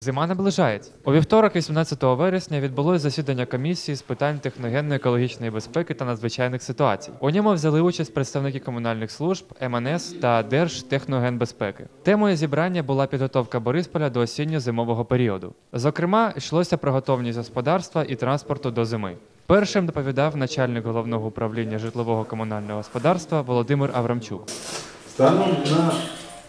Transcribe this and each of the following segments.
Зима наближається. У вівторок, 18 вересня, відбулось засідання комісії з питань техногенно-екологічної безпеки та надзвичайних ситуацій. У ньому взяли участь представники комунальних служб, МНС та Держтехногенбезпеки. Темою зібрання була підготовка Борисполя до осінньо-зимового періоду. Зокрема, йшлося про готовність господарства і транспорту до зими. Першим доповідав начальник головного управління житлового комунального господарства Володимир Аврамчук. Станом на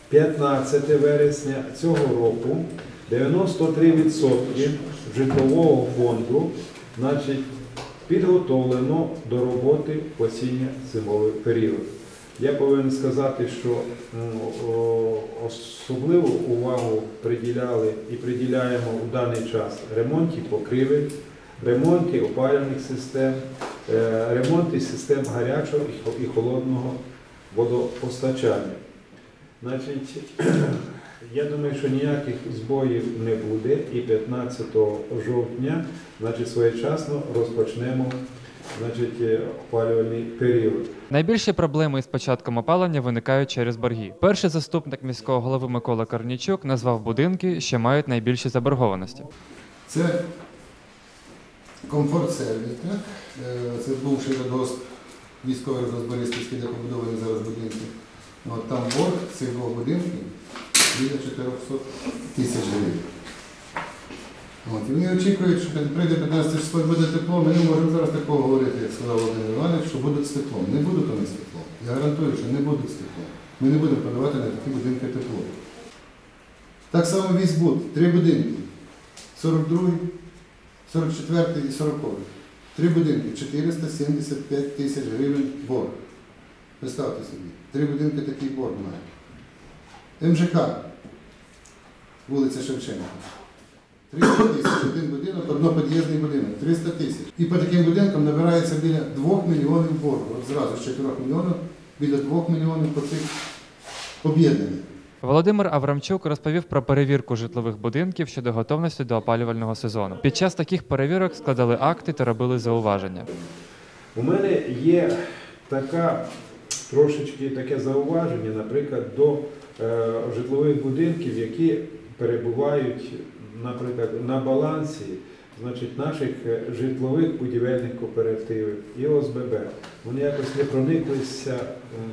15 вересня цього року 93% житлового фонду значить, підготовлено до роботи в осінньо-зимовий період. Я повинен сказати, що особливу увагу приділяли і приділяємо у даний час ремонті покриви, ремонті опалювальних систем, е, ремонті систем гарячого і холодного водопостачання. Значить, я думаю, що ніяких збоїв не буде, і 15 жовтня, значить, своєчасно розпочнемо значить, е, опалювальний період. Найбільші проблеми із початком опалення виникають через борги. Перший заступник міського голови Микола Корнічук назвав будинки, що мають найбільші заборгованості. Це комфорт сервіс, так? Е, Це бувший радгосп, військовий Бориспільський, де побудовані зараз будинки. От там борг цих двох будинків біля 400 тисяч гривень. От, і вони очікують, що прийде 15 число і буде тепло. Ми не можемо зараз такого говорити, як сказав Володимир Іванович, що будуть з теплом. Не будуть вони з теплом. Я гарантую, що не будуть з теплом. Ми не будемо подавати на такі будинки тепло. Так само візбуд, три будинки. 42 44 і 40. Три будинки, 475 тисяч гривень борг. Представте собі, три будинки такий борг має. МЖК, вулиця Шевченка. 300 тисяч, один будинок, однопод'їзний будинок, 300 тисяч. І по таким будинкам набирається біля 2 мільйонів боргу. От зразу з 4 мільйонів біля 2 мільйонів по цих об'єднаних. Володимир Аврамчук розповів про перевірку житлових будинків щодо готовності до опалювального сезону. Під час таких перевірок складали акти та робили зауваження. У мене є така трошечки таке зауваження, наприклад, до житлових будинків, які перебувають, наприклад, на балансі значить, наших е, житлових будівельних кооперативів і ОСББ. Вони якось не прониклися е,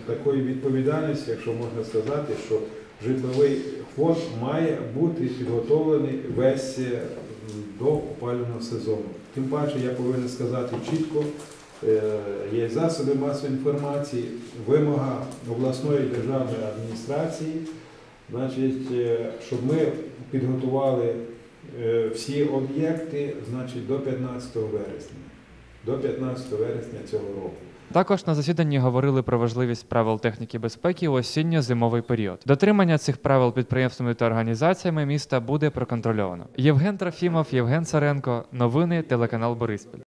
такою відповідальністю, якщо можна сказати, що житловий фонд має бути підготовлений весь е, до опалювального сезону. Тим паче я повинен сказати чітко, Е, є засоби масової інформації, вимога обласної державної адміністрації, значить, е, щоб ми підготували е, всі об'єкти значить, до 15 вересня. До 15 вересня цього року. Також на засіданні говорили про важливість правил техніки безпеки у осінньо-зимовий період. Дотримання цих правил підприємствами та організаціями міста буде проконтрольовано. Євген Трофімов, Євген Царенко. Новини телеканал Бориспіль.